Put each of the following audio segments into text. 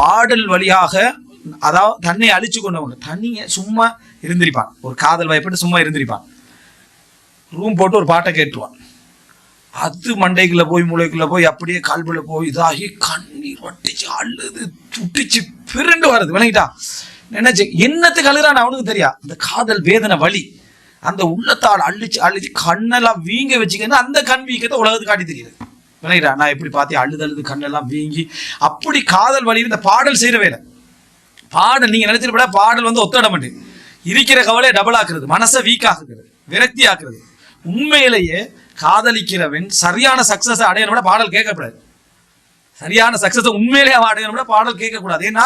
பாடல் வழியாக அதாவது தன்னை அழிச்சு கொண்டவங்க. தண்ணியை சும்மா இருந்திருப்பான். ஒரு காதல் வயப்பட்டு சும்மா இருந்திருப்பான். ரூம் போட்டு ஒரு பாட்டை கேட்டுருவான். அது மண்டைக்குள்ள போய் மூளைக்குள்ள போய் அப்படியே கால்புல போய் இதாகி கண்ணீர் வட்டிச்சு அழுது துட்டிச்சு பிறண்டு வர்றது. விளங்கிட்டா? நினைச்சு என்னத்துக்கு அழுகிறான் அவனுக்கு தெரியா? அந்த காதல் வேதனை வலி. அந்த உள்ளத்தால் அழிச்சு அழிச்சு கண்ணெல்லாம் வீங்க வச்சுக்கன்னு அந்த கண் வீக்கத்தை உலகத்துக்கு காட்டி தெரியுது விளங்கிட்டா நான் எப்படி பார்த்தேன் அழுது அழுது கண்ணெல்லாம் வீங்கி அப்படி காதல் வழி இந்த பாடல் செய்கிற வேலை. பாடல் நீங்க நினைச்சிருப்பட பாடல் வந்து ஒத்தட மாட்டேன் இருக்கிற கவலையை டபுள் ஆக்குறது மனசை வீக் ஆக்குறது விரக்தி ஆக்குறது. உண்மையிலேயே காதலிக்கிறவன் சரியான சக்சஸ் அடையணும்னா பாடல் கேட்கக்கூடாது. சரியான சக்ஸஸை உண்மையிலேயே அவன் அடையணும்னா பாடல் கேட்கக்கூடாது. ஏன்னா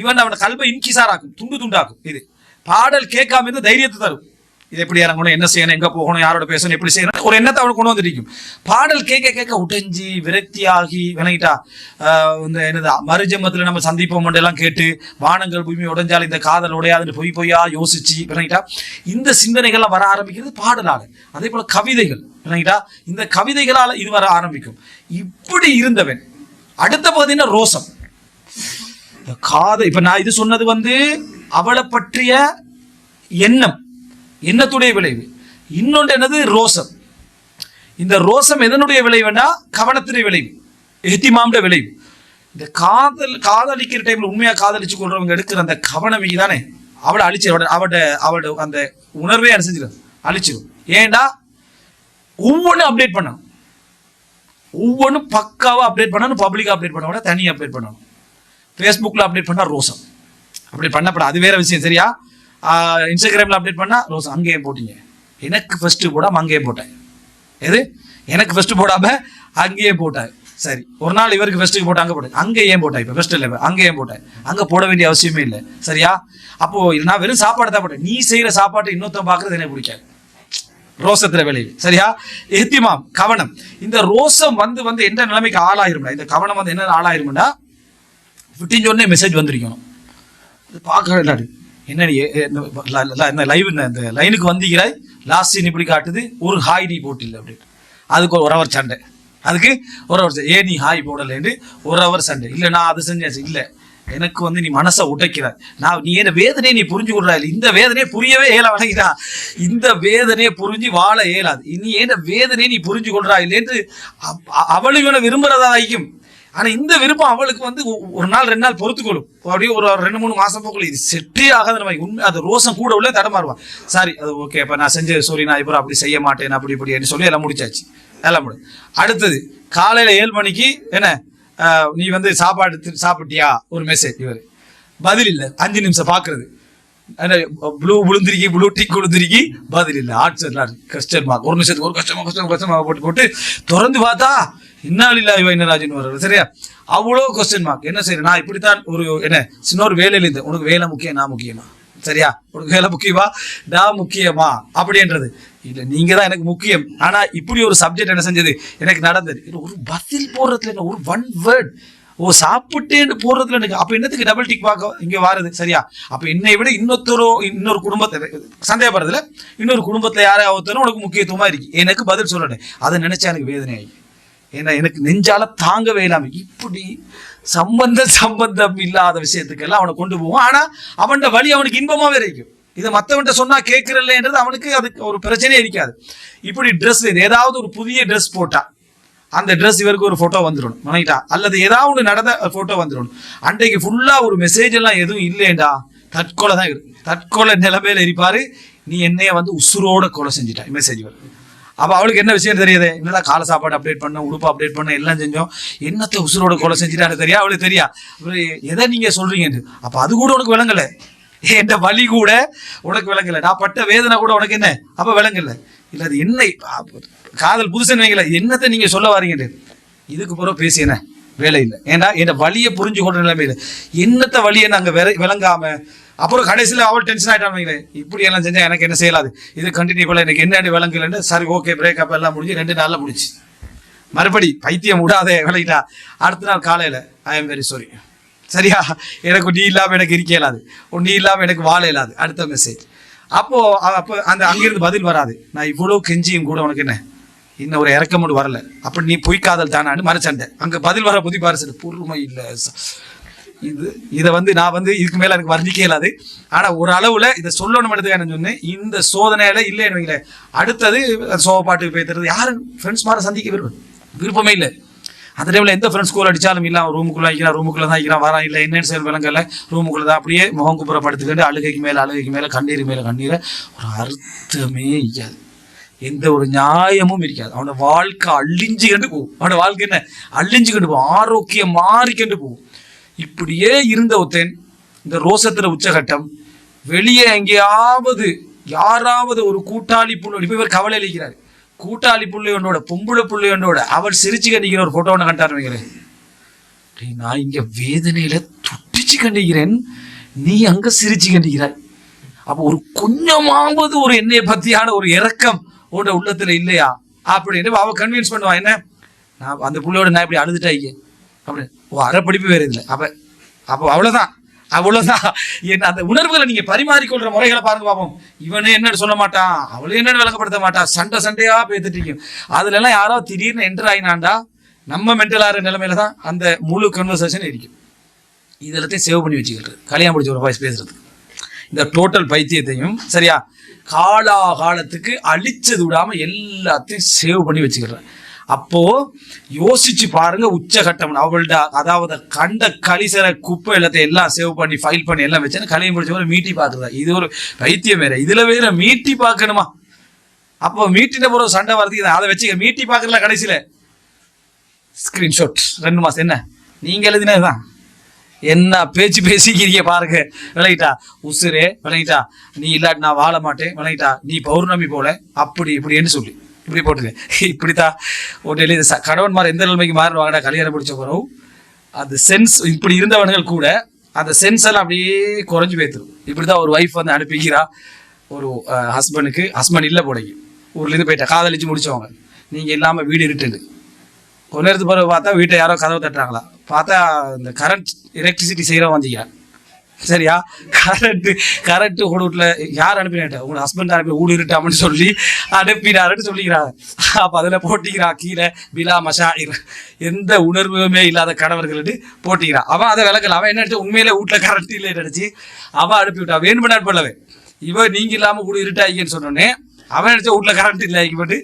இவன் அவனை கல்வை இன்கிசாராக்கும் துண்டு துண்டாக்கும். இது பாடல் கேட்காம இருந்து தைரியத்தை தரும். இது எப்படி இறங்கணும் என்ன செய்யணும் எங்க போகணும் யாரோட பேசணும் எப்படி செய்யணும் ஒரு எண்ணத்தை அவனுக்கு கொண்டு வந்துருக்கும். பாடல் கேட்க கேட்க உடைஞ்சி விரக்தியாகி விளங்கிட்டா. ஆஹ் இந்த என்னது மறுஜென்மத்துல நம்ம சந்திப்போம் எல்லாம் கேட்டு வானங்கள் பூமி உடைஞ்சால் இந்த காதல் உடையாதுன்னு பொய் பொய்யா யோசிச்சு விளங்கிட்டா. இந்த சிந்தனைகள்லாம் வர ஆரம்பிக்கிறது பாடலாக அதே போல கவிதைகள் விளங்கிட்டா. இந்த கவிதைகளால இது வர ஆரம்பிக்கும். இப்படி இருந்தவன் அடுத்த பார்த்தீங்கன்னா ரோசம். காதை காதல் இப்ப நான் இது சொன்னது வந்து அவளை பற்றிய எண்ணம். எண்ணத்துடைய விளைவு. இன்னொன்று என்னது? ரோசம். இந்த ரோசம் எதனுடைய விளைவுனா கவனத்துடைய விளைவு. எத்திமாம்ட விளைவு. இந்த காதல் காதலிக்கிற டைம்ல உண்மையாக காதலிச்சு கொள்றவங்க எடுக்கிற அந்த கவனம் தானே அவளை அழிச்சு அவட அவட அவட அந்த உணர்வே என்ன அழிச்சிடும் ஏன்னா ஒவ்வொன்றும் அப்டேட் பண்ணணும். ஒவ்வொன்றும் பக்காவாக அப்டேட் பண்ணணும் பப்ளிக்காக அப்டேட் பண்ண விட தனியாக அப்டேட் பண்ணணும். ஃபேஸ்புக்கில் அப்டேட் பண்ணால் ரோசம். அப்டேட் பண்ணப்பட அது வேற விஷயம். சரியா? இன்ஸ்டாகிராமில் அப்டேட் பண்ணால் ரோஸ் அங்கேயே போட்டீங்க. எனக்கு ஃபஸ்ட்டு போடாமல் அங்கேயே போட்டேன். எது? எனக்கு ஃபஸ்ட்டு போடாமல் அங்கேயே போட்டேன். சரி. ஒரு நாள் இவருக்கு ஃபர்ஸ்ட்டுக்கு போட்டு அங்கே போட்டேன். அங்கே ஏன் போட்டேன் இப்போ ஃபஸ்ட்டு இல்லை அங்கே ஏன் போட்டேன். அங்கே போட வேண்டிய அவசியமே இல்லை. சரியா? அப்போ நான் வெறும் சாப்பாடு தான் போட்டேன். நீ செய்கிற சாப்பாட்டு இன்னொருத்தன் பார்க்குறது எனக்கு பிடிக்காது. ரோசத்துல விளைவு சரியா? எத்திமாம் கவனம். இந்த ரோசம் வந்து வந்து எந்த நிலைமைக்கு ஆளாயிரும்டா? இந்த கவனம் வந்து என்ன ஆளாயிரும்னா விட்டிஞ்ச சொன்னே மெசேஜ் வந்திருக்கணும். பார்க்க இல்லாது என்ன நீ, என்ன என்ன லைவ் இந்த லைனுக்கு வந்தீங்கிறாய் லாஸ்ட் சீன் இப்படி காட்டுது ஒரு ஹாய் நீ போட்டில்லை அப்படின்னு அதுக்கு ஒரு அவர் சண்டை. அதுக்கு ஒரு அவர் ஏ நீ ஹாய் போடலைன்னு ஒரு அவர் சண்டை. இல்லை நான் அது செஞ்சாச்சு. இல்லை எனக்கு வந்து நீ மனசை உடைக்கிறாய் நான் நீ என்ன வேதனையை நீ புரிஞ்சு கொடுறா இல்லை இந்த வேதனையை புரியவே ஏல வணங்கிட்டா இந்த வேதனையை புரிஞ்சு வாழ இயலாது. நீ ஏன் வேதனையை நீ புரிஞ்சு கொள்றா இல்லைன்னு அவளும் இவனை விரும்புறதா வைக்கும் ஆனா இந்த விருப்பம் அவளுக்கு வந்து ஒரு நாள் ரெண்டு நாள் பொறுத்துக்கொள்ளும். அப்படியே ஒரு ரெண்டு மூணு மாசம் போக்குள்ள இது செட்டே ஆகாத நம்ம உண்மை அது ரோசம் கூட உள்ள தடமாறுவான் சாரி அது ஓகே இப்போ நான் செஞ்ச சாரி நான் இப்போ அப்படி செய்ய மாட்டேன் அப்படி இப்படி சொல்லி எல்லாம் முடிச்சாச்சு. எல்லாம் முடி அடுத்தது காலையில ஏழு மணிக்கு என்ன நீ வந்து சாப்பாடு சாப்பிட்டியா? ஒரு மெசேஜ் இவர் பதில் இல்லை அஞ்சு நிமிஷம் பாக்குறது. ப்ளூ விழுந்திருக்கி ப்ளூ டிக் விழுந்திருக்கி பதில் இல்லை. ஆட்சர் கஸ்டர் ஒரு நிமிஷத்துக்கு ஒரு கஷ்டமா கஷ்டம் கஷ்டமா போட்டு போட்டு திறந்து பார்த்தா இன்னாலில்லா இல்லா இவ வர்றது சரியா? அவ்வளோ கொஸ்டின் மார்க் என்ன செய்யறேன் நான் இப்படித்தான் ஒரு என்ன சின்ன ஒரு வேலையில் இருந்து உனக்கு வேலை முக்கியம் நான் முக்கியமா? சரியா? உனக்கு வேலை முக்கியமா நான் முக்கியமா? அப்படின்றது. இல்லை நீங்க தான் எனக்கு முக்கியம். ஆனா இப்படி ஒரு சப்ஜெக்ட் என்ன செஞ்சது? எனக்கு நடந்தது. ஒரு பதில் போடுறதுல என்ன? ஒரு ஒன் வேர்ட் ஓ சாப்பிட்டேன்னு போடுறதுல எனக்கு அப்போ என்னத்துக்கு டபுள் டிக் பார்க்க இங்கே வாருது? சரியா? அப்போ என்னை விட இன்னொருத்தரோ இன்னொரு குடும்பத்தை சந்தேகப்படுறதுல இன்னொரு குடும்பத்தில் யாரையா ஒருத்தரும் உனக்கு முக்கியத்துவமாக இருக்கு. எனக்கு பதில் சொல்லணும் அதை நினச்சா எனக்கு வேதனை ஆகி ஏன்னா எனக்கு நெஞ்சால தாங்க வேணாம். இப்படி சம்பந்த சம்பந்தம் இல்லாத விஷயத்துக்கெல்லாம் அவனை கொண்டு போவான் ஆனா அவன் வழி அவனுக்கு இன்பமாவே இருக்கும். இதை மற்றவன்ட்ட சொன்னா கேட்கறல்லைன்றது அவனுக்கு அதுக்கு ஒரு பிரச்சனையே இருக்காது. இப்படி ட்ரெஸ் ஏதாவது ஒரு புதிய ட்ரெஸ் போட்டா அந்த ட்ரெஸ் இவருக்கு ஒரு ஃபோட்டோ வந்துடும் மனைட்டா அல்லது ஏதாவது ஒன்று நடந்த ஃபோட்டோ வந்துடும் அன்றைக்கு ஃபுல்லாக ஒரு மெசேஜ் எல்லாம் எதுவும் இல்லையேண்டா? தற்கொலை தான் இருக்கு. தற்கொலை நிலைமையில இருப்பாரு. நீ என்னைய வந்து உசுரோட கொலை செஞ்சிட்டா மெசேஜ் வரும் அப்போ அவளுக்கு என்ன விஷயம் தெரியுது? என்னடா காலை சாப்பாடு அப்டேட் பண்ண உடுப்பு அப்டேட் பண்ண எல்லாம் செஞ்சோம். என்னத்தை உசுரோட கொலை செஞ்சுட்டான்னு தெரியா? அவளுக்கு தெரியா? எதை நீங்க சொல்கிறீங்கன்னு அப்போ அது கூட உனக்கு விளங்கலை. என்ற வலி கூட உனக்கு விளங்கலை. நான் பட்ட வேதனை கூட உனக்கு என்ன? அப்போ விளங்கலை. இல்லை அது என்ன காதல் புதுசுன்னு வைங்கள என்னத்தை நீங்க சொல்ல வரீங்கன்னு. இதுக்கு பிறகு பேசி என்ன? வேலை இல்லை. ஏன்னா என் வழியை புரிஞ்சு கொண்ட நிலைமையில். என்னத்த வழியை நாங்கள் விர விளங்காம அப்புறம் கடைசியில் அவள் டென்ஷன் ஆயிட்டான் வைங்களேன். இப்படி எல்லாம் செஞ்சால் எனக்கு என்ன செய்யலாது? இது கண்டினியூ பண்ண எனக்கு என்ன விளங்கலன்னு சரி ஓகே பிரேக்கப் எல்லாம் முடிஞ்சு ரெண்டு நாளில் முடிச்சு மறுபடி பைத்தியம் விடாதே விளையிட்டா அடுத்த நாள் காலையில் ஐ எம் வெரி சாரி சரியா? எனக்கு நீ இல்லாமல் எனக்கு இருக்க இயலாது. உன் நீ இல்லாமல் எனக்கு வாழ இயலாது. அடுத்த மெசேஜ் அப்போது அப்போ அந்த அங்கிருந்து பதில் வராது. நான் இவ்வளோ கெஞ்சியும் கூட உனக்கு என்ன? இன்னும் ஒரு இறக்கம் மட்டும் வரல. அப்படி நீ பொய்க்காதல் தானான்னு மறைச்சண்டை அங்கே பதில் வர புதி பாரு பொறுமை இல்லை. இது இதை வந்து நான் வந்து இதுக்கு மேல எனக்கு வர்ணிக்க இயலாது ஆனா ஒரு அளவுல இதை சொல்லணும் எடுத்துக்கான சொன்னேன். இந்த சோதனையில இல்லைன்னு வைங்களேன். அடுத்தது சோக பாட்டுக்கு பேசுறது யாரும் ஃப்ரெண்ட்ஸ் மாதிரி சந்திக்க விரும்பும் விருப்பமே இல்லை. அந்த டைம்ல எந்த ஃப்ரெண்ட்ஸ் ஸ்கூல் அடிச்சாலும் இல்லை அவன் ரூமுக்குள்ள வைக்கிறான் ரூமுக்குள்ள தான் வைக்கிறான் வரான் இல்லை என்னன்னு செயல் விளங்கல. ரூமுக்குள்ள தான் அப்படியே முகம் குப்புற படுத்துக்கிட்டு அழுகைக்கு மேல அழுகைக்கு மேல கண்ணீர் மேல கண்ணீரை ஒரு அர்த்தமே இல்லாது. எந்த ஒரு நியாயமும் இருக்காது. அவனோட வாழ்க்கை அழிஞ்சுக்கிட்டு போகும். அவனோட வாழ்க்கை என்ன? அழிஞ்சுக்கிட்டு போகும். ஆரோக்கியம் மாறிக்கிட்டு போகும். இப்படியே இருந்த ஒருத்தன் இந்த ரோசத்துல உச்சகட்டம். வெளியே எங்கேயாவது யாராவது ஒரு கூட்டாளி புள்ளி இப்ப இவர் கவலை அளிக்கிறார். கூட்டாளி புள்ளையோட பொம்பளை புள்ளையோட அவர் சிரிச்சு கண்டிக்கிற ஒரு போட்டோ ஒன்று கண்டாரு வைக்கிறேன். நான் இங்க வேதனையில துட்டிச்சு கண்டிக்கிறேன். நீ அங்க சிரிச்சு கண்டிக்கிறாய். அப்போ ஒரு கொஞ்சமாவது ஒரு என்னை பத்தியான ஒரு இறக்கம் உன்னோட உள்ளத்துல இல்லையா? அப்படின்னு அவ கன்வின்ஸ் பண்ணுவான் என்ன? நான் அந்த புள்ளையோட நான் இப்படி அழுதுட்டாங்க அப்படின்னு ஓ அரை படிப்பு வேறு இல்லை அப்போ அப்போ அவ்வளோதான் அவ்வளோதான் என்ன அந்த உணர்வுகளை நீங்கள் பரிமாறிக்கொள்கிற முறைகளை பாருங்க பார்ப்போம் இவனே என்னன்னு சொல்ல மாட்டான். அவளே என்னன்னு விளக்கப்படுத்த மாட்டான். சண்டை சண்டையாக பேத்துட்டு அதுலலாம் யாரோ திடீர்னு என்டர் ஆகினாண்டா நம்ம மென்டல் ஆகிற நிலைமையில தான் அந்த முழு கன்வர்சேஷன் இருக்கும் இது எல்லாத்தையும் சேவ் பண்ணி வச்சுக்கிறது கல்யாணம் முடிச்ச ஒரு வாய்ஸ் பேசுறது. இந்த டோட்டல் பைத்தியத்தையும் சரியா? காலா காலத்துக்கு அழிச்சது விடாமல் எல்லாத்தையும் சேவ் பண்ணி வச்சுக்கிறேன் அப்போ யோசிச்சு பாருங்க உச்சகட்டம் அவள்கிட்ட அதாவது கண்ட கலிசர குப்பை எல்லாத்தையும் எல்லாம் சேவ் பண்ணி ஃபைல் பண்ணி எல்லாம் வச்சு கலையை முடிச்ச ஒரு மீட்டி பார்க்குறதா இது ஒரு பைத்தியம் வேற. இதுல வேற மீட்டி பார்க்கணுமா? அப்போ மீட்டின பிறகு சண்டை வரதுக்கு அதை வச்சுக்க மீட்டி பார்க்கறல கடைசியில ஸ்கிரீன்ஷாட் ரெண்டு மாசம் என்ன? நீங்க எழுதினதுதான். என்ன பேச்சு பேசிக்கிறீங்க பாருங்க. விளையிட்டா உசுரே விளையிட்டா நீ இல்லாட்டி நான் வாழ மாட்டேன். விளையிட்டா நீ பௌர்ணமி போல அப்படி இப்படின்னு சொல்லி. இப்படி போட்டுரு. இப்படித்தான் ஒரு எழுதி கணவன்மார் எந்த நிலைமைக்கு மாறுவாங்கடா கல்யாணம் பிடிச்ச பிறகு. அந்த சென்ஸ் இப்படி இருந்தவனுங்கள் கூட அந்த சென்ஸ் எல்லாம் அப்படியே குறைஞ்சு போய்த்துரும் இப்படிதான் ஒரு ஒய்ஃப் வந்து அனுப்பிக்கிறா. ஒரு ஹஸ்பண்டுக்கு ஹஸ்பண்ட் இல்லை போடைக்கு ஊர்லேருந்து போயிட்டா. காதலிச்சு முடிச்சவங்க. நீங்கள் இல்லாமல் வீடு இருட்டுன்னு கொஞ்ச நேரத்துக்கு பிறகு பார்த்தா வீட்டை யாரோ கதவை தட்டுறாங்களா? பார்த்தா இந்த கரண்ட் எலக்ட்ரிசிட்டி செய்கிறவன் வந்தீங்க சரியா? கரண்ட் கரண்ட் வீட்டில் யார் அனுப்பினேன் உங்க ஹஸ்பண்ட் அனுப்பி ஊடு இருட்டாமன்னு சொல்லி அனுப்பினாருன்னு சொல்லிக்கிறாங்க. அப்போ அதில் போட்டிக்கிறா கீழே பிலா மஷாயிர். எந்த உணர்வுமே இல்லாத கணவர்கள்ட்டு போட்டிக்கிறான் அவன் அதை விளக்கல. அவன் என்ன உண்மையிலே வீட்டில் கரண்ட் இல்லை நினைச்சு அவன் அனுப்பி விட்டா. வேணுமென்னு அனுப்பலவே இவன் நீங்க இல்லாம ஊடு இருட்டாயிங்கன்னு சொன்னோடனே அவன் நினைச்ச வீட்டில் கரண்ட் இல்லை போட்டு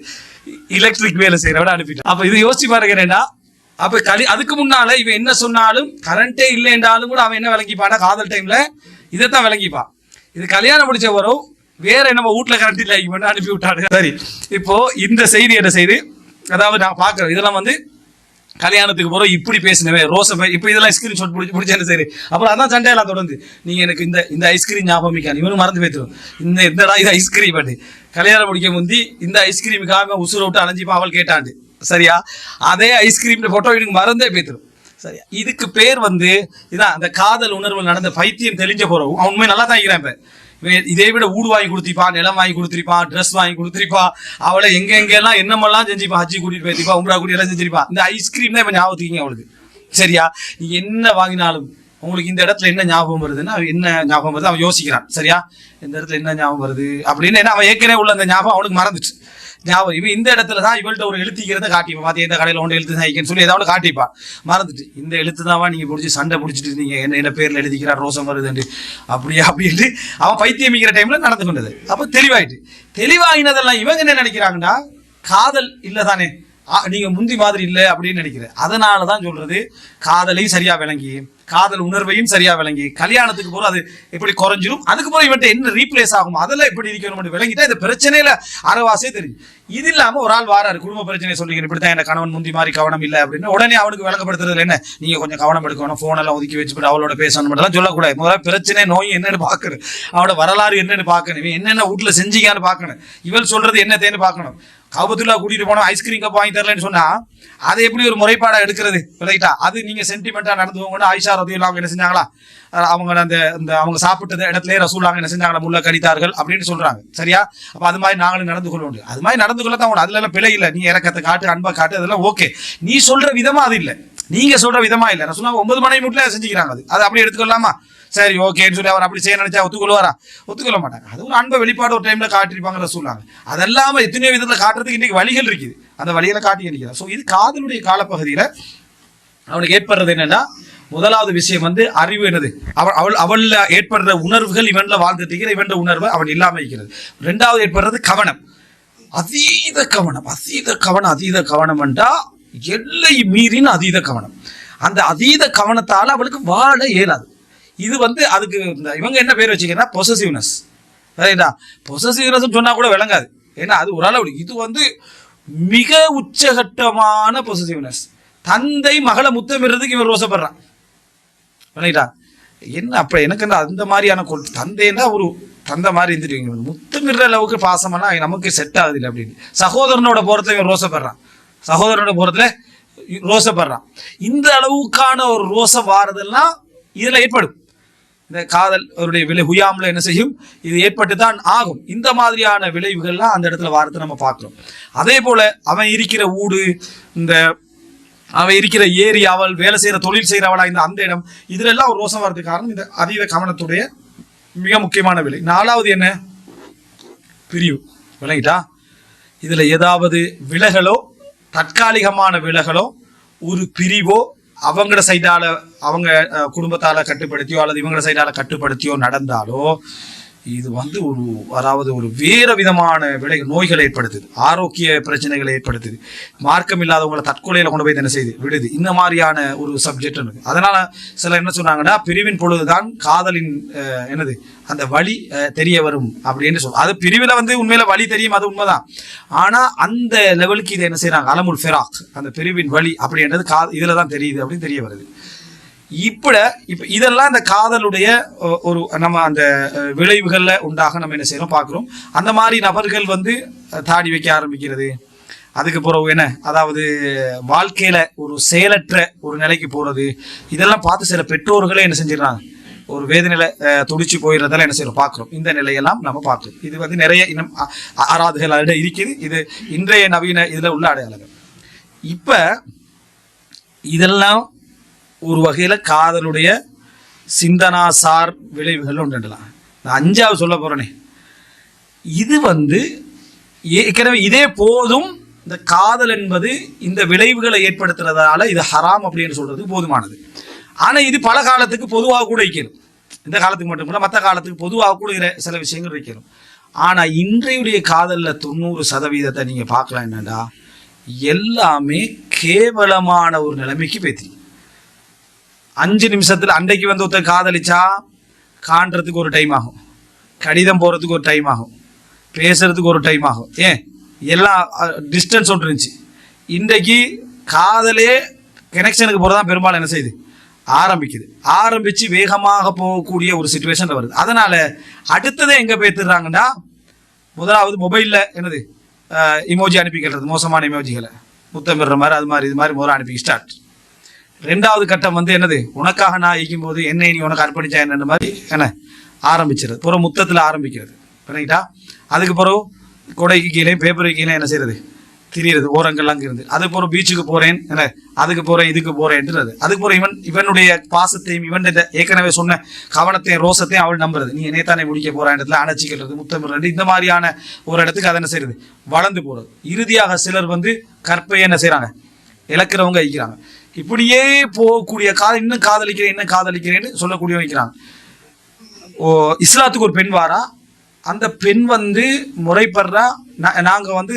எலக்ட்ரிக் வேலை செய்யறவன அனுப்பிட்டான். அப்ப இது யோசிச்சு பாருங்க என்னன்னா அப்ப கலி அதுக்கு முன்னால இவன் என்ன சொன்னாலும் கரண்டே இல்லை என்றாலும் கூட அவன் என்ன விளங்கிப்பானா காதல் டைம்ல இதைத்தான் விளங்கிப்பான். இது கல்யாணம் முடிச்ச வரும் வேற நம்ம வீட்டுல கரண்ட் இல்லை இவன் அனுப்பி விட்டாரு. சரி இப்போ இந்த செய்தி என்ன செய்தி அதாவது நான் பாக்குறேன் இதெல்லாம் வந்து கல்யாணத்துக்கு போறோம் இப்படி பேசினவே ரோச இப்போ இதெல்லாம் ஸ்கிரீன்ஷாட் பிடிச்சி பிடிச்சேன்னு சரி அப்புறம் அதான் சண்டையெல்லாம் தொடர்ந்து. நீங்க எனக்கு இந்த இந்த ஐஸ்கிரீம் ஞாபகம் மிக்கான் இவனு மறந்து போய்த்துரும் இந்த இந்தடா இது ஐஸ்கிரீம் பண்ணி கல்யாணம் முடிக்க முந்தி இந்த ஐஸ்கிரீமுக்காக உசுர விட்டு அலைஞ்சிப்பா அவள் கேட்டாண்டு. சரியா? அதே ஐஸ்கிரீம் போட்டோ எனக்கு மறந்தே போய்த்துரும் சரியா? இதுக்கு பேர் வந்து இதான் அந்த காதல் உணர்வு நடந்த பைத்தியம் தெளிஞ்ச போறவும் அவன் உண்மை நல்லா தான் இருக்கிறான் இப்ப. இவன் இதை விட ஊடு வாங்கி கொடுத்திருப்பான் நிலம் வாங்கி கொடுத்திருப்பான் ட்ரெஸ் வாங்கி கொடுத்திருப்பான் அவளை எங்க எங்க எல்லாம் என்னமெல்லாம் செஞ்சிருப்பான் ஹஜ்ஜி கூட்டிட்டு போயிருப்பா உம்ரா கூட்டி எல்லாம் செஞ்சிருப்பான் இந்த ஐஸ்கிரீம் தான் இப்ப ஞாபகத்துக்கீங்க அவளுக்கு சரியா? நீங்க என்ன வாங்கினாலும் உங்களுக்கு இந்த இடத்துல என்ன ஞாபகம் வருதுன்னா அவன் என்ன ஞாபகம் வருது அவன் யோசிக்கிறான். சரியா? இந்த இடத்துல என்ன ஞாபகம் வருது அப்படின்னு ஏன்னா அவன் ஏற்கனவே உள்ள அந்த ஞாபகம் அவனுக்கு மறந்துச்சு. ஞாபகம். இவன் இந்த இடத்துல தான் இவள்கிட்ட ஒரு எழுத்திக்கிறத காட்டிப்பான் பார்த்து இந்த கடையில் ஒன்று எழுத்து தான் சொல்லி ஏதாவது காட்டிப்பான். மறந்துட்டு இந்த எழுத்து தான் நீங்கள் பிடிச்சி சண்டை பிடிச்சிட்டு இருந்தீங்க என்ன என்ன பேரில் எழுதிக்கிறார் ரோசம் வருதுண்டு அப்படியே அப்படின்ட்டு அவன் பைத்தியமிக்கிற டைமில் நடந்து கொண்டது. அப்போ தெளிவாயிட்டு தெளிவாகினதெல்லாம் இவங்க என்ன நினைக்கிறாங்கன்னா காதல் இல்லதானே ஆ, நீங்கள் முந்தி மாதிரி இல்லை அப்படின்னு நினைக்கிறேன். அதனால தான் சொல்கிறது காதலையும் சரியாக விளங்கி காதல் உணர்வையும் சரியா விளங்கி கல்யாணத்துக்கு போற அது எப்படி குறைஞ்சிரும்? அதுக்கு போற இவன் என்ன ரீப்ளேஸ் ஆகும் அதெல்லாம் எப்படி இருக்கணும் விளங்கிட்டா இந்த பிரச்சனையில அறவாசே தெரியும். இது இல்லாம ஒரு ஆள் வாராரு குடும்ப பிரச்சனை சொல்லிக்கிறேன் இப்படித்தான் என்ன கணவன் முந்தி மாதிரி கவனம் இல்லை அப்படின்னு. உடனே அவனுக்கு விளக்கப்படுத்துறது என்ன? நீங்க கொஞ்சம் கவனம் எடுக்கணும் போன் எல்லாம் ஒதுக்கி வச்சுட்டு அவளோட பேசணும் எல்லாம் சொல்லக்கூடாது. முதல்ல பிரச்சனை நோய் என்னன்னு பாக்கணும் அவனோட வரலாறு என்னன்னு பார்க்கணும். இவன் என்னென்ன வீட்டுல செஞ்சீங்கன்னு பாக்கணும் இவள் சொல்றது என்னத்தேன்னு பாக்கணும் கவுபத்துல்லா கூட்டிட்டு போனோம் ஐஸ்கிரீம் கப் வாங்கி தரலன்னு சொன்னா அதை எப்படி ஒரு முறைப்பாடா எடுக்கிறது? ரைட்டா அது நீங்க சென்டிமெண்டா நடந்து போங்க ஆயிஷா ரதியுல்லா அவங்க என்ன செஞ்சாங்களா? அவங்க அந்த இந்த அவங்க சாப்பிட்டது இடத்துல ரசூலாங்க என்ன செஞ்சாங்களா முள்ள கடித்தார்கள் அப்படின்னு சொல்றாங்க. சரியா? அப்ப அது மாதிரி நாங்களும் நடந்து கொள்ள வேண்டும் அது மாதிரி நடந்து கொள்ள தான் அதுல எல்லாம் பிழை இல்லை. நீ இறக்கத்தை காட்டு அன்பை காட்டு அதெல்லாம் ஓகே நீ சொல்ற விதமா அது இல்லை. நீங்க சொல்ற விதமா இல்லை. ரசூலா ஒன்பது மணி மட்டும் செஞ்சுக்கிறாங்க அது. அது அப்படி எடுத்துக்கலாமா சரி ஓகேன்னு சொல்லி அவர் அப்படி செய்ய நினைச்சா ஒத்துக்கொள்வாரா? ஒத்துக்கொள்ள மாட்டாங்க. அது ஒரு அன்பை வெளிப்பாடு ஒரு டைம்ல காட்டிருப்பாங்க ரசூலாங்க அதெல்லாம எத்தனையோ விதத்துல காட்டுறதுக்கு இன்னைக்கு வழிகள் இருக்குது. அந்த வழிகளை காட்டி நினைக்கிறேன் ஸோ இது காதலுடைய காலப்பகுதியில அவனுக்கு ஏற்படுறது என்னன்னா முதலாவது விஷயம் வந்து அறிவு என்னது? அவள் அவள் அவளில் ஏற்படுற உணர்வுகள் இவன்ல வாழ்ந்துட்டு இருக்கிற இவன் உணர்வு அவன் இல்லாம இருக்கிறது. ரெண்டாவது ஏற்படுறது கவனம். அதீத கவனம் அதீத கவனம் அதீத கவனம் என்றா எல்லை மீறின அதீத கவனம். அந்த அதீத கவனத்தால் அவளுக்கு வாழ இயலாது. இது வந்து அதுக்கு இந்த இவங்க என்ன பேர் வச்சுக்கிறா பொசசிவ்னஸ் சரிங்களா? பொசசிவ்னஸ் சொன்னா கூட விளங்காது. ஏன்னா அது ஒரு அளவு. இது வந்து மிக உச்சகட்டமான பொசசிவ்னஸ் தந்தை மகளை முத்தமிடுறதுக்கு இவன் ரோசப்படுறான். விளங்கிட்டா என்ன அப்ப எனக்கு என்ன அந்த மாதிரியான கொள் தந்தைன்னா ஒரு தந்தை மாதிரி இருந்துருவீங்க. முத்தமிடுற அளவுக்கு பாசமெல்லாம் நமக்கு செட் ஆகுது இல்லை அப்படின்னு. சகோதரனோட போறதுல இவன் ரோசப்படுறான் சகோதரனோட போகிறதுல ரோசப்படுறான் இந்த அளவுக்கான ஒரு ரோசம் வாரதெல்லாம் இதில் ஏற்படும். இந்த காதல் அவருடைய விலை ஹுயாம்ல என்ன செய்யும்? இது ஏற்பட்டு தான் ஆகும். இந்த மாதிரியான விளைவுகள்லாம் அந்த இடத்துல வாரத்தை நம்ம பார்க்குறோம். அதே போல் அவன் இருக்கிற ஊடு இந்த அவன் இருக்கிற ஏரி அவள் வேலை செய்கிற தொழில் செய்கிறவளா இந்த அந்த இடம். இதுல எல்லாம் ஒரு ரோசம் வரதுக்கு காரணம் இந்த அதீத கவனத்துடைய மிக முக்கியமான விலை. நாலாவது என்ன? பிரிவு. விளங்கிட்டா? இதில் ஏதாவது விலகலோ தற்காலிகமான விலகலோ ஒரு பிரிவோ அவங்கள சைடால அவங்க குடும்பத்தால் குடும்பத்தால கட்டுப்படுத்தியோ அல்லது இவங்கள சைடால கட்டுப்படுத்தியோ நடந்தாலோ இது வந்து ஒரு அதாவது ஒரு வேறு விதமான விலை நோய்களை ஏற்படுத்துது. ஆரோக்கிய பிரச்சனைகளை ஏற்படுத்துது. மார்க்கம் இல்லாதவங்களை தற்கொலையில் கொண்டு போய் என்ன செய்யுது விடுது. இந்த மாதிரியான ஒரு சப்ஜெக்ட் இருக்கு. அதனால் சிலர் என்ன சொன்னாங்கன்னா பிரிவின் பொழுதுதான் காதலின் என்னது அந்த வழி தெரிய வரும் அப்படின்னு சொல்லுவோம் அது பிரிவில் வந்து உண்மையில் வழி தெரியும் அது உண்மைதான். ஆனால் அந்த லெவலுக்கு இதை என்ன செய்கிறாங்க அலமுல் ஃபெராக் அந்த பிரிவின் வழி அப்படின்றது கா இதில் தான் தெரியுது அப்படின்னு தெரிய வருது. இப்பட இப்ப இதெல்லாம் இந்த காதலுடைய ஒரு நம்ம அந்த விளைவுகளில் விளைவுகள்ல உண்டாக நம்ம என்ன செய்யறோம் பார்க்குறோம். அந்த மாதிரி நபர்கள் வந்து தாடி வைக்க ஆரம்பிக்கிறது. அதுக்கு பிறகு என்ன? அதாவது வாழ்க்கையில ஒரு செயலற்ற ஒரு நிலைக்கு போறது. இதெல்லாம் பார்த்து சில பெற்றோர்களே என்ன செஞ்சிடறாங்க. ஒரு வேதனையில துடிச்சு போயிடுறதெல்லாம் என்ன செய்யறோம் பார்க்குறோம். இந்த நிலையெல்லாம் நம்ம பார்க்குறோம் இது வந்து நிறைய இனம் ஆராதுகள் இருக்குது. இது இன்றைய நவீன இதுல உள்ள அடையாளங்கள். இப்ப இதெல்லாம் ஒரு வகையில் காதலுடைய சிந்தனாசார் விளைவுகள் ஒன்றுலாம் நான் அஞ்சாவது சொல்ல போகிறேனே இது வந்து ஏற்கனவே இதே போதும் இந்த காதல் என்பது இந்த விளைவுகளை ஏற்படுத்துறதால இது ஹராம் அப்படின்னு சொல்றது போதுமானது. ஆனால் இது பல காலத்துக்கு பொதுவாக கூட வைக்கணும் இந்த காலத்துக்கு மட்டும் இல்லை மற்ற காலத்துக்கு பொதுவாக கூட சில விஷயங்கள் வைக்கணும் ஆனால் இன்றையுடைய காதலில் தொண்ணூறு சதவீதத்தை நீங்கள் பார்க்கலாம் என்னடா எல்லாமே கேவலமான ஒரு நிலைமைக்கு பேத்தி அஞ்சு நிமிஷத்தில் அன்றைக்கு வந்து ஒருத்தர் காதலிச்சா காண்றதுக்கு ஒரு டைம் ஆகும். கடிதம் போகிறதுக்கு ஒரு டைம் ஆகும். பேசுறதுக்கு ஒரு டைம் ஆகும். ஏன்? எல்லாம் டிஸ்டன்ஸ் ஒன்று இருந்துச்சு. இன்றைக்கு காதலே கனெக்ஷனுக்கு போகிறதா பெரும்பாலும் என்ன செய்யுது? ஆரம்பிக்குது. ஆரம்பித்து வேகமாக போகக்கூடிய ஒரு சுச்சுவேஷனில் வருது. அதனால் அடுத்ததை எங்கே பேத்துடுறாங்கன்னா முதலாவது மொபைலில் என்னது? இமோஜி அனுப்பிக்கிறது மோசமான இமோஜிகளை முத்தமிடுற மாதிரி அது மாதிரி இது மாதிரி முதல்ல அனுப்பி ஸ்டார்ட் ரெண்டாவது கட்டம் வந்து என்னது? உனக்காக நான் ஈக்கும் போது என்னை நீ உனக்கு அர்ப்பணிச்சா என்ன மாதிரி என்ன? ஆரம்பிச்சிருது. புறம் முத்தத்தில் ஆரம்பிக்கிறது. பண்ணிக்கிட்டா அதுக்கு பிறகு கொடைக்கு கீழே பேப்பருக்கு கீழே என்ன செய்யறது திரியிறது. ஓரங்கள்லாம் அங்கே இருந்து அதுக்கு போகிற பீச்சுக்கு போகிறேன் என்ன? அதுக்கு போகிறேன் இதுக்கு போகிறேன்ன்றது அதுக்கு போகிற இவன் இவனுடைய பாசத்தையும் இவன் ஏற்கனவே சொன்ன கவனத்தையும் ரோசத்தையும் அவள் நம்புறது. நீ என்னைத்தானே முடிக்க போகிற இடத்துல அணைச்சிக்கிறது முத்தமிடுறது இந்த மாதிரியான ஒரு இடத்துக்கு அதை என்ன செய்யறது வளர்ந்து போகிறது இறுதியாக சிலர் வந்து கற்பையை என்ன செய்கிறாங்க இழக்கிறவங்க ஐக்கிறாங்க இப்படியே போகக்கூடிய காதல் இன்னும் காதலிக்கிறேன் இன்னும் காதலிக்கிறேன்னு சொல்லக்கூடிய வைக்கிறாங்க ஓ இஸ்லாத்துக்கு ஒரு பெண் வாரா? அந்த பெண் வந்து முறைப்படுறா. நாங்கள் வந்து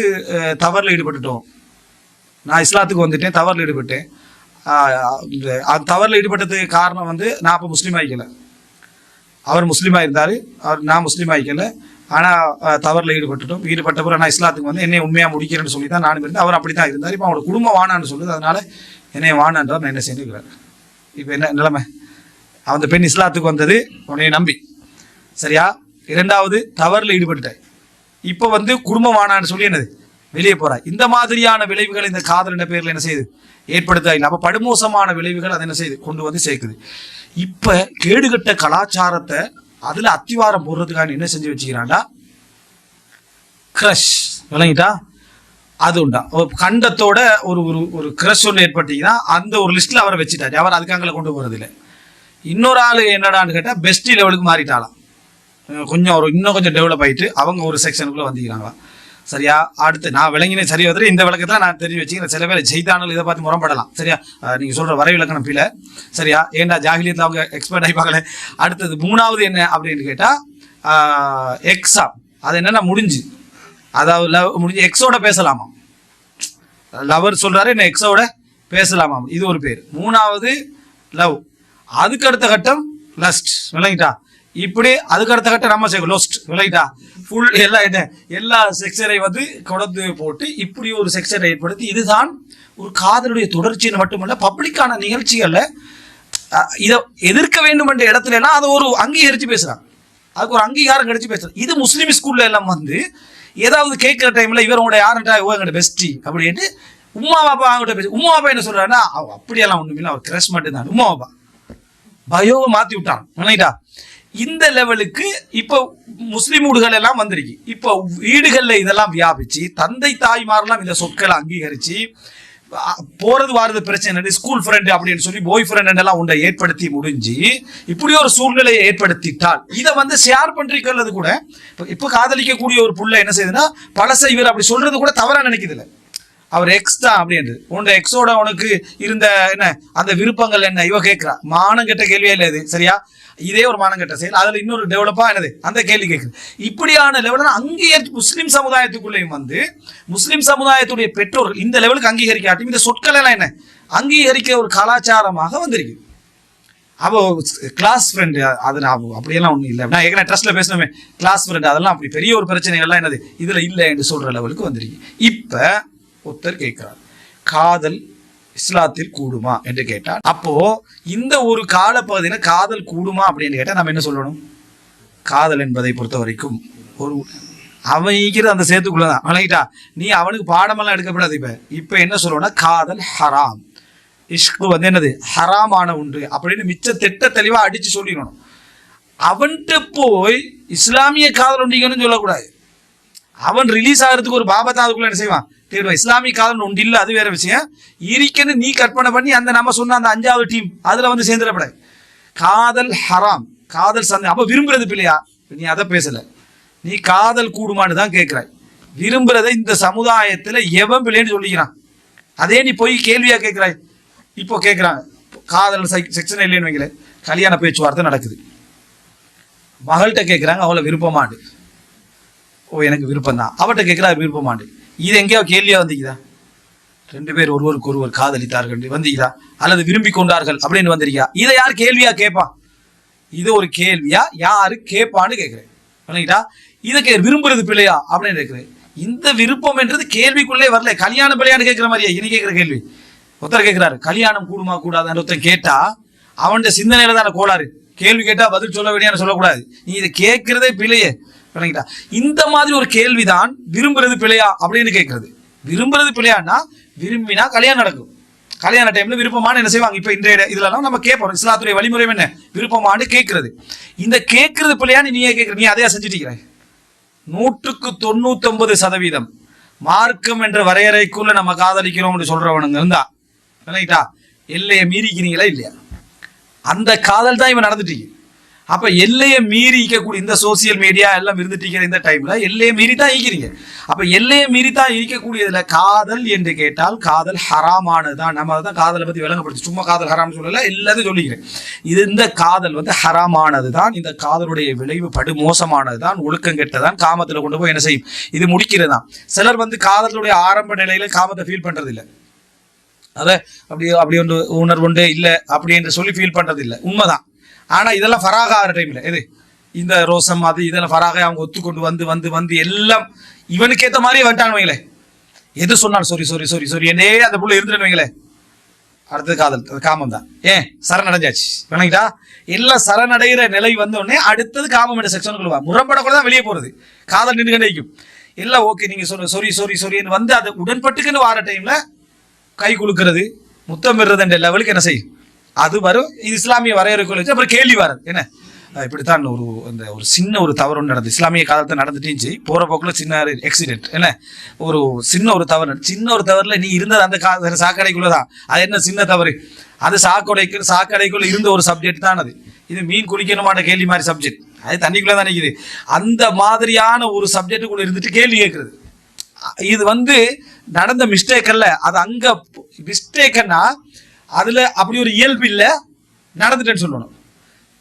தவறில் ஈடுபட்டுட்டோம். நான் இஸ்லாத்துக்கு வந்துட்டேன் தவறில் ஈடுபட்டேன். அந்த தவறில் ஈடுபட்டதுக்கு காரணம் வந்து நான் அப்போ முஸ்லீம் ஆகிக்கல அவர் முஸ்லீமாக இருந்தார் அவர் நான் முஸ்லீம் ஆகிக்கலை ஆனா தவறில் தவறுல ஈடுபட்டுட்டோம். ஈடுபட்ட பிறகு நான் இஸ்லாத்துக்கு வந்து என்னை உண்மையா முடிக்கிறேன்னு சொல்லி தான் நானும் இருந்தேன். அவர் அப்படி தான் இருந்தார். இப்போ அவரோட குடும்பம் வானான்னு சொல்லுது. அதனால என்னை வானான்றவர் நான் என்ன செஞ்சுக்கிறார் இப்போ என்ன நிலைமை? அந்த பெண் இஸ்லாத்துக்கு வந்தது உன்னை நம்பி. சரியா? இரண்டாவது தவறுல ஈடுபட்டுட்டாய் இப்போ வந்து குடும்பம் வானான்னு சொல்லி என்னது? வெளியே போறா. இந்த மாதிரியான விளைவுகள் இந்த காதல் என்ற பேரில் என்ன செய்யுது? ஏற்படுத்த இல்லை அப்ப படுமோசமான விளைவுகள் அதை என்ன செய்யுது? கொண்டு வந்து சேர்க்குது. இப்போ கேடுகட்ட கலாச்சாரத்தை அதுல அத்திவாரம் போடுறதுக்காக என்ன செஞ்சு வச்சுக்கிறான்டா? கிரஷ் விளங்கிட்டா? அது உண்டா. கண்டத்தோட ஒரு ஒரு ஒரு கிரஷ் ஒன்று ஏற்பட்டீங்கன்னா அந்த ஒரு லிஸ்ட்ல அவரை வச்சுட்டாரு. அவர் அதுக்காங்கள கொண்டு போறது இல்லை இன்னொரு ஆள் என்னடான்னு கேட்டால் பெஸ்ட் லெவலுக்கு மாறிட்டாலாம் கொஞ்சம் ஒரு இன்னும் கொஞ்சம் டெவலப் ஆகிட்டு அவங்க ஒரு செக்ஷனுக்குள்ளே வந்துக்கிறாங்களா சரியா? அடுத்து நான் விளங்கின சரி வந்துட்டு இந்த விளக்கத்தில் நான் தெரிஞ்சு வச்சுக்கிறேன். சில பேர் ஜெய்தானல் இதை பார்த்து முரம்படலாம் சரியா? நீங்கள் சொல்கிற வரை விளக்கணம் பில சரியா? ஏன்டா ஜாகிலியத்தில் அவங்க எக்ஸ்பர்ட் ஆகிப்பாங்களே அடுத்தது மூணாவது என்ன அப்படின்னு கேட்டால் எக்ஸாம் அது என்னென்னா முடிஞ்சு. அதாவது லவ் முடிஞ்சு எக்ஸோட பேசலாமா? லவர் சொல்கிறாரு என்ன எக்ஸோட பேசலாமாம் இது ஒரு பேர். மூணாவது லவ். அதுக்கு அடுத்த கட்டம் லஸ்ட் விளங்கிட்டா? இப்படி அதுக்கு அடுத்த கட்டம் நம்ம செய்யும் லோஸ்ட் விளங்கிட்டா? ஃபுல் எல்லாம் என்ன எல்லா செக்ஷனை வந்து கொடந்து போட்டு இப்படி ஒரு செக்ஷனை ஏற்படுத்தி இதுதான் ஒரு காதலுடைய தொடர்ச்சின்னு மட்டுமல்ல பப்ளிக்கான நிகழ்ச்சிகளில் இதை எதிர்க்க வேண்டும் என்ற இடத்துலனா அதை ஒரு அங்கீகரித்து பேசுகிறான் அதுக்கு ஒரு அங்கீகாரம் கிடைச்சி பேசுறாங்க இது முஸ்லீம் ஸ்கூல்ல எல்லாம் வந்து ஏதாவது கேட்குற டைமில் இவர் உங்களோட யாருன்றா இவங்க பெஸ்டி அப்படின்ட்டு உமா பாப்பா அவங்ககிட்ட பேசி உமா பாப்பா என்ன சொல்கிறாருன்னா அவ அப்படியெல்லாம் ஒன்றுமில்லை அவர் கிரஷ் மட்டும்தான். உமா பாப்பா பயோவை மாற்றி விட்டான். நினைக்கிட்டா இந்த லெவலுக்கு இப்போ முஸ்லீம் வீடுகள் எல்லாம் வந்துருக்கு. இப்போ வீடுகளில் இதெல்லாம் வியாபிச்சு தந்தை தாய்மாரெல்லாம் இந்த சொற்களை அங்கீகரிச்சு போறது வாரது பிரச்சனை இல்லை ஸ்கூல் ஃப்ரெண்டு அப்படின்னு சொல்லி பாய் ஃப்ரெண்ட் எல்லாம் உண்டை ஏற்படுத்தி முடிஞ்சு இப்படி ஒரு சூழ்நிலையை ஏற்படுத்திட்டால் இதை வந்து ஷேர் பண்றீங்கிறது கூட இப்போ இப்போ காதலிக்கக்கூடிய ஒரு புள்ள என்ன செய்யுதுன்னா பழச இவர் அப்படி சொல்றது கூட தவறா நினைக்குது இல்லை அவர் எக்ஸ் தான் அப்படின்றது. உன்னோட எக்ஸோட உனக்கு இருந்த என்ன அந்த விருப்பங்கள் என்ன? இவ கேட்கிறா. மானம் கெட்ட கேள்வியே இல்லை இது? சரியா? இதே ஒரு மானம் கெட்ட செயல். அதுல இன்னொரு டெவலப்பா என்னது? அந்த கேள்வி கேட்குது. இப்படியான லெவலில் அங்கீகரித்து முஸ்லீம் சமுதாயத்துக்குள்ளேயும் வந்து முஸ்லீம் சமுதாயத்துடைய பெற்றோர்கள் இந்த லெவலுக்கு அங்கீகரிக்காட்டும் இந்த சொற்கள் எல்லாம் என்ன? அங்கீகரிக்க ஒரு கலாச்சாரமாக வந்திருக்கு. அவ கிளாஸ் ஃப்ரெண்டு அது நான் அப்படியெல்லாம் ஒன்றும் இல்லை. நான் ஏற்கனவே ட்ரஸ்ட்ல பேசணுமே கிளாஸ் ஃப்ரெண்டு அதெல்லாம் அப்படி பெரிய ஒரு பிரச்சனைகள்லாம் என்னது? இதில் இல்லை என்று சொல்கிற லெவலுக்கு வந்திருக்கு. இப்போ புத்தர் கேட்கிறார். காதல் இஸ்லாத்தில் கூடுமா? என்று கேட்டார். அப்போ இந்த ஒரு காலப்பகுதியில காதல் கூடுமா அப்படின்னு கேட்டால் நம்ம என்ன சொல்லணும்? காதல் என்பதை பொறுத்த வரைக்கும் ஒரு அவன் ஈக்கிற அந்த சேத்துக்குள்ளதான். வணங்கிட்டா நீ அவனுக்கு பாடமெல்லாம் எடுக்கப்படாது இப்போ. இப்போ என்ன சொல்லுவோம்னா காதல் ஹராம். இஷ்கு வந்து என்னது? ஹராமான உண்டு அப்படின்னு மிச்ச திட்ட தெளிவாக அடிச்சு சொல்லிடணும். அவன்கிட்ட போய் இஸ்லாமிய காதல் உண்டிங்கன்னு சொல்லக்கூடாது. அவன் ரிலீஸ் ஆகிறதுக்கு ஒரு பாபா அதுக்குள்ள என்ன செய்வான்? தேடுவான் இஸ்லாமிய காதல் ஒன்று இல்லை அது வேற விஷயம். இருக்குன்னு நீ கற்பனை பண்ணி அந்த நம்ம சொன்ன அந்த அஞ்சாவது டீம் அதுல வந்து சேர்ந்துடப்படாது. காதல் ஹராம். காதல் சந்தை அப்ப விரும்புறது பிள்ளையா நீ அதை பேசல. நீ காதல் கூடுமான்னு தான் கேட்குறாய் விரும்புறத இந்த சமுதாயத்துல எவன் பிள்ளைன்னு சொல்லிக்கிறான். அதே நீ போய் கேள்வியா கேட்கிறாய் இப்போ கேட்குறாங்க காதல் செக்ஷன் இல்லைன்னு வைங்களேன். கல்யாண பேச்சுவார்த்தை நடக்குது. மகள்கிட்ட கேட்குறாங்க அவளை விருப்பமாண்டு. ஓ எனக்கு விருப்பம் தான் அவட்ட கேட்குறா விருப்பமாண்டு. இது எங்கேயோ கேள்வியா வந்தீங்களா? ரெண்டு பேர் ஒருவருக்கு ஒருவர் காதலித்தார்கள் வந்தீங்களா? அல்லது விரும்பி கொண்டார்கள் அப்படின்னு வந்திருக்கியா இதை யார் கேள்வியா கேட்பான் இது ஒரு கேள்வியா? யாரு கேட்பான்னு கேட்குறேன். பண்ணிக்கிட்டா இதை கே விரும்புறது பிள்ளையா? அப்படின்னு கேட்குறேன். இந்த விருப்பம் என்றது கேள்விக்குள்ளே வரல. கல்யாணம் பிள்ளையான்னு கேட்குற மாதிரியா? இனி கேட்குற கேள்வி. ஒருத்தர் கேட்குறாரு கல்யாணம் கூடுமா கூடாதான்னு? ஒருத்தன் கேட்டா அவன்கிட்ட சிந்தனையில தானே கோளாறு. கேள்வி கேட்டா பதில் சொல்ல வேண்டியான்னு சொல்லக்கூடாது. நீ இதை கேட்கிறதே பிள்ளையே. விளங்கிட்டா? இந்த மாதிரி ஒரு கேள்விதான் விரும்புறது பிழையா அப்படின்னு கேட்கறது. விரும்புறது பிழையான்னா விரும்பினா கல்யாணம் நடக்கும். கல்யாண டைம்ல விருப்பமான என்ன செய்வாங்க? இப்ப இன்றைய இதுலலாம் நம்ம கேட்போம். இஸ்லாத்துடைய வழிமுறை என்ன? விருப்பமானு கேட்கறது. இந்த கேட்கறது பிள்ளையான்னு நீயே கேட்கற நீ அதையா செஞ்சுட்டீங்க நூற்றுக்கு தொண்ணூத்தொன்பது சதவீதம் மார்க்கம் என்ற வரையறைக்குள்ள நம்ம காதலிக்கிறோம்னு சொல்றவனுங்க இருந்தா விளங்கிட்டா? எல்லையை மீறிக்கிறீங்களா இல்லையா? அந்த காதல் தான் இவன் நடந்துட்டீங்க அப்ப எல்லையை மீறி ஈக்கக்கூடிய இந்த சோசியல் மீடியா எல்லாம் இருந்துட்டீங்க இந்த டைம்ல எல்லையை மீறி தான் ஈக்கிறீங்க. அப்ப எல்லையை மீறி தான் ஈக்கக்கூடியதுல காதல் என்று கேட்டால் காதல் ஹராமானது தான் நம்ம தான் காதலை பத்தி விளங்கப்படுத்து. சும்மா காதல் ஹராம்னு சொல்லல எல்லாத்தையும் சொல்லிக்கிறேன். இது இந்த காதல் வந்து ஹராமானது தான் இந்த காதலுடைய விளைவு படு மோசமானது தான் ஒழுக்கம் கெட்டதான் காமத்துல கொண்டு போய் என்ன செய்யும்? இது முடிக்கிறதுதான். சிலர் வந்து காதலுடைய ஆரம்ப நிலையில காமத்தை ஃபீல் பண்றது இல்லை அதை அப்படி அப்படி ஒன்று உணர்வுண்டு இல்லை அப்படி என்று சொல்லி ஃபீல் பண்றது இல்லை உண்மைதான். ஆனால் இதெல்லாம் ஃபராக ஆகிற டைமில் எது இந்த ரோசம் அது இதெல்லாம் ஃபராக அவங்க ஒத்துக்கொண்டு வந்து வந்து வந்து எல்லாம் இவனுக்கு ஏற்ற மாதிரியே வந்துட்டான்னு எது சொன்னாலும் சாரி சாரி சாரி சாரி என்னே அந்த புள்ள இருந்துட்டு அடுத்தது காதல் அது காமம் தான். ஏன்? சரணடைஞ்சாச்சு. விளங்கிட்டா? எல்லாம் சரணடைகிற நிலை வந்தோடனே அடுத்தது காமம் என்ற செக்ஷனுக்குள்ள முரம்பட கூட தான் வெளியே போகிறது காதல் நின்று கண்டிக்கும். எல்லாம் ஓகே நீங்கள் சொல்ற சாரி சாரி சாரின்னு வந்து அது உடன்பட்டுக்குன்னு வார டைமில் கை குலுக்கிறது முத்தம் பெறுறதுன்ற லெவலுக்கு என்ன செய்யும்? அது வரும் இது இஸ்லாமிய வரையறைக்குள்ள வச்சு அப்புறம் கேள்வி வராது என்ன? இப்படித்தான் ஒரு அந்த ஒரு சின்ன ஒரு தவறு ஒன்று நடந்தது. இஸ்லாமிய காலத்தில் நடந்துட்டுச்சு போகிற போக்கில் சின்ன ஆக்சிடென்ட் என்ன? ஒரு சின்ன ஒரு தவறு சின்ன ஒரு தவறில் நீ இருந்தது அந்த கா சாக்கடைக்குள்ளே தான். அது என்ன சின்ன தவறு? அது சாக்கடைக்கு சாக்கடைக்குள்ளே இருந்த ஒரு சப்ஜெக்ட் தான் அது. இது மீன் குளிக்கணுமான கேள்வி மாதிரி சப்ஜெக்ட் அது தண்ணிக்குள்ளே தான் நிற்குது அந்த மாதிரியான ஒரு சப்ஜெக்டுக்குள்ளே இருந்துட்டு கேள்வி கேட்குறது இது வந்து நடந்த மிஸ்டேக் அல்ல. அது அங்கே மிஸ்டேக்குன்னா அதில் அப்படி ஒரு இயல்பு இல்லை. நடந்துட்டேன்னு சொல்லணும்.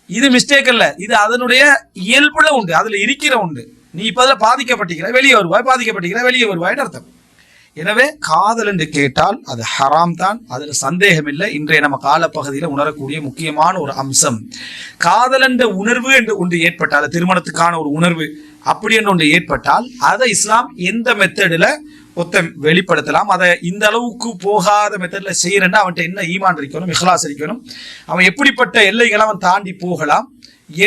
இது மிஸ்டேக் இல்லை இது அதனுடைய இயல்புல உண்டு. அதில் இருக்கிற உண்டு. நீ இப்போ அதில் பாதிக்கப்பட்டிருக்கிற வெளியே வருவாய். பாதிக்கப்பட்டிருக்கிற வெளியே வருவாய்னு அர்த்தம். எனவே காதல் என்று கேட்டால் அது ஹராம் தான். அதில் சந்தேகம் இல்லை. இன்றைய நம்ம காலப்பகுதியில் உணரக்கூடிய முக்கியமான ஒரு அம்சம். காதல் என்ற உணர்வு என்று ஒன்று ஏற்பட்டால் திருமணத்துக்கான ஒரு உணர்வு அப்படி என்று ஒன்று ஏற்பட்டால் அதை இஸ்லாம் எந்த மெத்தடில் ஒத்த வெளிப்படுத்தலாம். அதை இந்த அளவுக்கு போகாத மெத்தடில் செய்யறேன்னா அவன்கிட்ட என்ன ஈமான் இருக்கணும் இஹ்லாஸ் இருக்கணும்? அவன் எப்படிப்பட்ட எல்லைகளை அவன் தாண்டி போகலாம்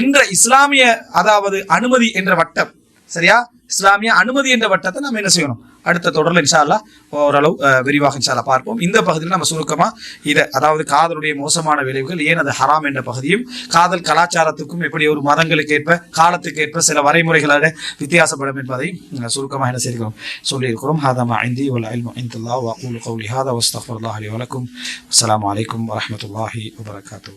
என்ற இஸ்லாமிய அதாவது அனுமதி என்ற வட்டம். சரியா? இஸ்லாமிய அனுமதி என்ற வட்டத்தை நம்ம என்ன செய்யணும்? அடுத்த தொடரில் இன்ஷால்லா ஓரளவு விரிவாக இன்ஷால்லா பார்ப்போம். இந்த பகுதியில் நம்ம சுருக்கமாக இதை அதாவது காதலுடைய மோசமான விளைவுகள் ஏன் அது ஹராம் என்ற பகுதியும் காதல் கலாச்சாரத்துக்கும் எப்படி ஒரு மதங்களுக்கு ஏற்ப காலத்துக்கு ஏற்ப சில வரைமுறைகளாக வித்தியாசப்படும் என்பதையும் சுருக்கமாக என்ன செய்கிறோம் சொல்லியிருக்கிறோம். ஹாதமா ஐந்தி உல் அல்மு இன்தல்லாஹ் வ அகூலு கௌலி ஹாதா வஸ்தக்ஃபிருல்லாஹ் லி வலக்கும் அஸ்லாம் அலைக்கும் வரமத்துல்லாஹி வபரகாத்தூ